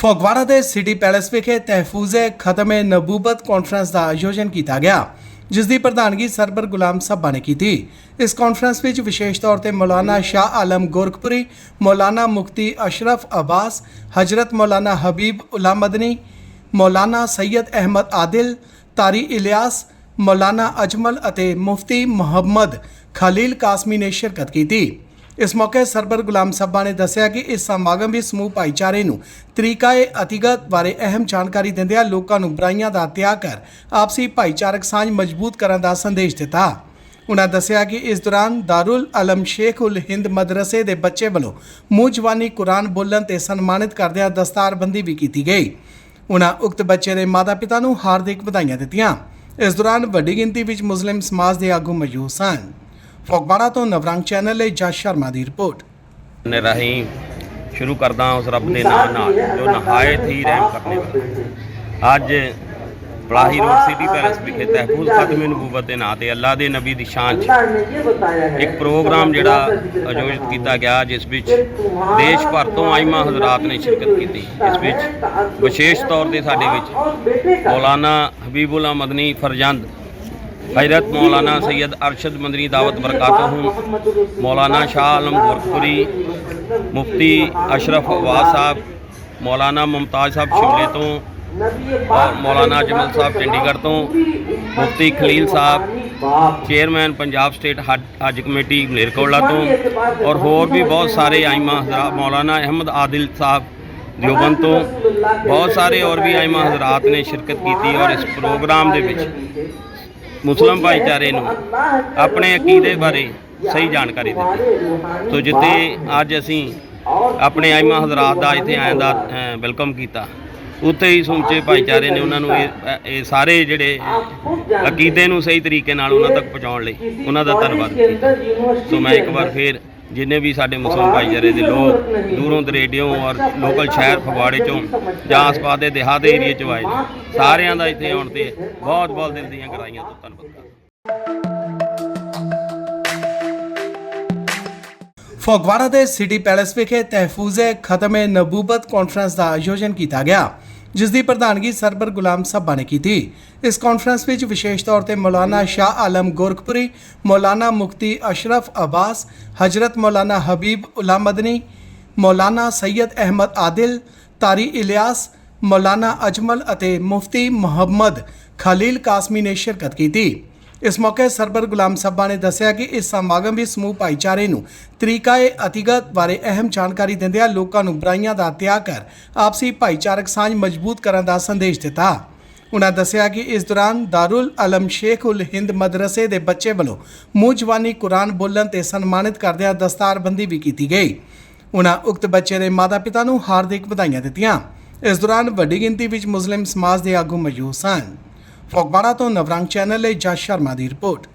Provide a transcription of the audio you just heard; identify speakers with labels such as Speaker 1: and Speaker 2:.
Speaker 1: ਫਗਵਾੜਾ ਦੇ city palace ਵਿਖੇ ਤਹਿਫੂਜ਼ੇ ਖਤਮੇ ਨਬੂਬਤ conference ਦਾ ਆਯੋਜਨ ਕੀਤਾ ਗਿਆ ਜਿਸ ਦੀ ਪ੍ਰਧਾਨਗੀ ਸਰਬਰ ਗੁਲਾਮ ਸੱਬਾ ਨੇ ਕੀਤੀ। ਇਸ ਕਾਨਫਰੰਸ ਵਿੱਚ ਵਿਸ਼ੇਸ਼ ਤੌਰ ਤੇ ਮੌਲਾਨਾ ਸ਼ਾਹ ਆਲਮ ਗੋਰਖਪੁਰੀ, ਮੌਲਾਨਾ ਮੁਫਤੀ ਅਸ਼ਰਫ ਅਬਾਸ, ਹਜ਼ਰਤ ਮੌਲਾਨਾ ਹਬੀਬ ਉਲਾ ਮਦਨੀ ਮੌਲਾਨਾ ਸੈਯਦ ਅਹਿਮਦ ਆਦਿਲ, ਤਾਰੀ ਇਲਿਆਸ, ਮੌਲਾਨਾ ਅਜਮਲ ਅਤੇ ਮੁਫਤੀ ਮੁਹੰਮਦ ਖਲੀਲ ਕਾਸਮੀ ਨੇ ਸ਼ਿਰਕਤ ਕੀਤੀ। ਇਸ ਮੌਕੇ ਸਰਬਰ ਗੁਲਾਮ ਸੱਬਾ ਨੇ ਦੱਸਿਆ ਕਿ ਇਸ ਸਮਾਗਮ ਵਿੱਚ ਸਮੂਹ ਭਾਈਚਾਰੇ ਨੂੰ ਤਰੀਕਾਏ ਅਤੀਗਤ ਬਾਰੇ ਅਹਿਮ ਜਾਣਕਾਰੀ ਦਿੰਦਿਆਂ ਲੋਕਾਂ ਨੂੰ ਬੁਰਾਈਆਂ ਦਾ ਤਿਆਗ ਕਰ ਆਪਸੀ ਭਾਈਚਾਰਕ ਸਾਂਝ ਮਜ਼ਬੂਤ ਕਰਨ ਦਾ ਸੰਦੇਸ਼ ਦਿੱਤਾ। ਉਨ੍ਹਾਂ ਦੱਸਿਆ ਕਿ ਇਸ ਦੌਰਾਨ ਦਾਰੁਲ ਅਲਮ ਸ਼ੇਖ ਉਲ ਹਿੰਦ ਮਦਰਸੇ ਦੇ ਬੱਚੇ ਵੱਲੋਂ ਮੂੰਹ ਜਵਾਨੀ ਕੁਰਾਨ ਬੋਲਣ ਤੇ ਸਨਮਾਨਿਤ ਕਰਦਿਆਂ ਦਸਤਾਰਬੰਦੀ ਵੀ ਕੀਤੀ ਗਈ। ਉਨ੍ਹਾਂ ਉਕਤ ਬੱਚੇ ਦੇ ਮਾਤਾ-ਪਿਤਾ ਨੂੰ ਹਾਰਦਿਕ ਵਧਾਈਆਂ ਦਿੱਤੀਆਂ। ਇਸ ਦੌਰਾਨ ਵੱਡੀ ਗਿਣਤੀ ਵਿੱਚ ਮੁਸਲਿਮ ਸਮਾਜ ਦੇ ਆਗੂ ਮੌਜੂਦ ਸਨ। ਫਗਵਾੜਾ ਤੋਂ ਨਵਰੰਗ ਚੈਨਲ ਲਈ ਜਸ ਸ਼ਰਮਾ ਦੀ ਰਿਪੋਰਟ।
Speaker 2: ਨੇ ਰਾਹੀਂ ਸ਼ੁਰੂ ਕਰਦਾ ਉਸ ਰੱਬ ਦੇ ਨਾਮ ਨਾਲ, ਜੋ ਨਹਾਇਤ ਹੀ ਰਹਿਮ ਕਰਨੇ ਵਾਲਾ। ਅੱਜ ਪਲਾਹੀ ਰੋਡ ਸਿਟੀ ਪੈਲੇਸ ਵਿਖੇ ਤਹਿਫੂਜ਼ ਖਤਮੇ ਨਬੂਵਤ ਦੇ ਨਾਂ ਤੇ ਅੱਲਾ ਦੇ ਨਬੀ ਦੀ ਸ਼ਾਨ 'ਚ ਇੱਕ ਪ੍ਰੋਗਰਾਮ ਜਿਹੜਾ ਆਯੋਜਿਤ ਕੀਤਾ ਗਿਆ, ਜਿਸ ਵਿੱਚ ਦੇਸ਼ ਭਰ ਤੋਂ ਆਇਮਾ ਹਜ਼ਰਾਤ ਨੇ ਸ਼ਿਰਕਤ ਕੀਤੀ। ਇਸ ਵਿੱਚ ਵਿਸ਼ੇਸ਼ ਤੌਰ ਤੇ ਸਾਡੇ ਵਿੱਚ ਮੌਲਾਨਾ ਹਬੀਬੁੱਲਾ ਮਦਨੀ ਫਰਜੰਦ हजरत मौलाना सैयद अरशद मदनी दावत बरकातहू मौलाना शाह आलम गोरखपुरी मुफ्ती अशरफ अवाज साहब मौलाना मुमताज़ साहब शिमले तो और मौलाना जमल साहब चंडीगढ़ तो Mufti Khalil Sahab chairman Punjab state Haj Haj committee Malerkotla ਤੋਂ ਔਰ ਹੋਰ ਵੀ ਬਹੁਤ ਸਾਰੇ ਆਇਮਾ ਹਜ਼ਰਾਤ ਮੌਲਾਨਾ ਅਹਿਮਦ ਆਦਿਲ ਸਾਹਿਬ ਦਿਓਬੰਦ ਤੋਂ ਬਹੁਤ ਸਾਰੇ ਹੋਰ ਵੀ ਆਇਮਾ ਹਜ਼ਰਾਤ ਨੇ ਸ਼ਿਰਕਤ ਕੀਤੀ ਔਰ ਇਸ ਪ੍ਰੋਗਰਾਮ ਦੇ ਵਿੱਚ ਮੁਸਲਮ ਭਾਈਚਾਰੇ ਨੂੰ ਆਪਣੇ ਅਕੀਦੇ ਬਾਰੇ ਸਹੀ ਜਾਣਕਾਰੀ ਦਿੱਤੀ। ਸੋ ਜਿੱਥੇ ਅੱਜ ਅਸੀਂ ਆਪਣੇ ਆਇਮਾ ਹਜ਼ਰਾਤ ਦਾ ਇੱਥੇ ਆਇਆਂ ਦਾ ਵੈਲਕਮ ਕੀਤਾ। ਉੱਥੇ ਹੀ ਸਮੁੱਚੇ ਭਾਈਚਾਰੇ ਨੇ ਉਹਨਾਂ ਨੂੰ ਇਹ ਇਹ ਸਾਰੇ ਜਿਹੜੇ ਅਕੀਦੇ ਨੂੰ ਸਹੀ ਤਰੀਕੇ ਨਾਲ ਉਹਨਾਂ ਤੱਕ ਪਹੁੰਚਾਉਣ ਲਈ ਉਹਨਾਂ ਦਾ ਧੰਨਵਾਦ ਕੀਤਾ। ਸੋ ਮੈਂ ਇੱਕ ਵਾਰ ਫੇਰ ਜਿੰਨੇ ਵੀ ਸਾਡੇ ਮੁਸਲਮਾਨ ਭਾਈਚਾਰੇ ਦੇ ਲੋਕ ਦੂਰੋਂ ਦਰੇਡਿਓਂ ਔਰ ਲੋਕਲ ਸ਼ਹਿਰ ਫਗਵਾੜੇ ਚੋਂ ਜਾਂ ਆਸ-ਪਾਸ ਦੇ ਦਿਹਾਤ ਏਰੀਏ ਚੋਂ ਆਏ ਨੇ। ਸਾਰਿਆਂ ਦਾ ਇੱਥੇ ਆਉਣ ਤੇ ਬਹੁਤ ਬਹੁਤ ਦਿਲ ਦੀਆਂ ਗਰਾਈਆਂ ਤੋਂ ਧੰਨਵਾਦ
Speaker 1: ਫਗਵਾੜਾ ਦੇ ਸਿਟੀ ਪੈਲੇਸ ਵਿਖੇ ਤਹਿਫੂਜ਼ੇ ਖਤਮੇ ਨਬੂਬਤ ਕਾਨਫਰੰਸ ਦਾ ਆਯੋਜਨ ਕੀਤਾ ਗਿਆ। ਜਿਸ ਦੀ ਪ੍ਰਧਾਨਗੀ ਸਰਬਰ ਗੁਲਾਮ ਸੱਬਾ ਨੇ ਕੀਤੀ। ਇਸ ਕਾਨਫਰੰਸ ਵਿੱਚ ਵਿਸ਼ੇਸ਼ ਤੌਰ ਤੇ ਮੌਲਾਨਾ ਸ਼ਾਹ ਆਲਮ ਗੋਰਖਪੁਰੀ, ਮੌਲਾਨਾ ਮੁਫਤੀ ਅਸ਼ਰਫ ਅਬਾਸ, ਹਜ਼ਰਤ ਮੌਲਾਨਾ ਹਬੀਬ ਉਲਾ ਮਦਨੀ, ਮੌਲਾਨਾ ਸੈਯਦ ਅਹਿਮਦ ਆਦਿਲ, ਤਾਰੀ ਇਲਿਆਸ, ਮੌਲਾਨਾ ਅਜਮਲ ਅਤੇ ਮੁਫਤੀ ਮੁਹੰਮਦ ਖਲੀਲ ਕਾਸਮੀ ਨੇ ਸ਼ਿਰਕਤ ਕੀਤੀ। ਇਸ ਮੌਕੇ ਸਰਬਰ ਗੁਲਾਮ ਸੱਬਾ ਨੇ ਦੱਸਿਆ ਕਿ ਇਸ ਸਮਾਗਮ ਵਿੱਚ ਸਮੂਹ ਭਾਈਚਾਰੇ ਨੂੰ ਤਰੀਕਾਏ, ਅਤੀਗਤ ਬਾਰੇ ਅਹਿਮ ਜਾਣਕਾਰੀ ਦਿੰਦਿਆਂ ਲੋਕਾਂ ਨੂੰ ਬੁਰਾਈਆਂ ਦਾ ਤਿਆਗ ਕਰ ਆਪਸੀ ਭਾਈਚਾਰਕ ਸਾਂਝ ਮਜ਼ਬੂਤ ਕਰਨ ਦਾ ਸੰਦੇਸ਼ ਦਿੱਤਾ। ਉਨ੍ਹਾਂ ਦੱਸਿਆ ਕਿ ਇਸ ਦੌਰਾਨ ਦਾਰੁਲ ਅਲਮ ਸ਼ੇਖ ਉਲ ਹਿੰਦ ਮਦਰਸੇ ਦੇ ਬੱਚੇ ਵੱਲੋਂ ਮੂੰਹ ਜਵਾਨੀ ਕੁਰਾਨ ਬੋਲਣ ਤੇ ਸਨਮਾਨਿਤ ਕਰਦਿਆਂ ਦਸਤਾਰਬੰਦੀ ਵੀ ਕੀਤੀ ਗਈ। ਉਨ੍ਹਾਂ ਉਕਤ ਬੱਚੇ ਦੇ ਮਾਤਾ-ਪਿਤਾ ਨੂੰ ਹਾਰਦਿਕ ਵਧਾਈਆਂ ਦਿੱਤੀਆਂ। ਇਸ ਦੌਰਾਨ ਵੱਡੀ ਗਿਣਤੀ ਵਿੱਚ ਮੁਸਲਿਮ ਸਮਾਜ ਦੇ ਆਗੂ ਮੌਜੂਦ ਸਨ। ਫਗਵਾੜਾ ਤੋਂ ਨਵਰੰਗ ਚੈਨਲ ਲਈ ਜਸ ਸ਼ਰਮਾ ਦੀ ਰਿਪੋਰਟ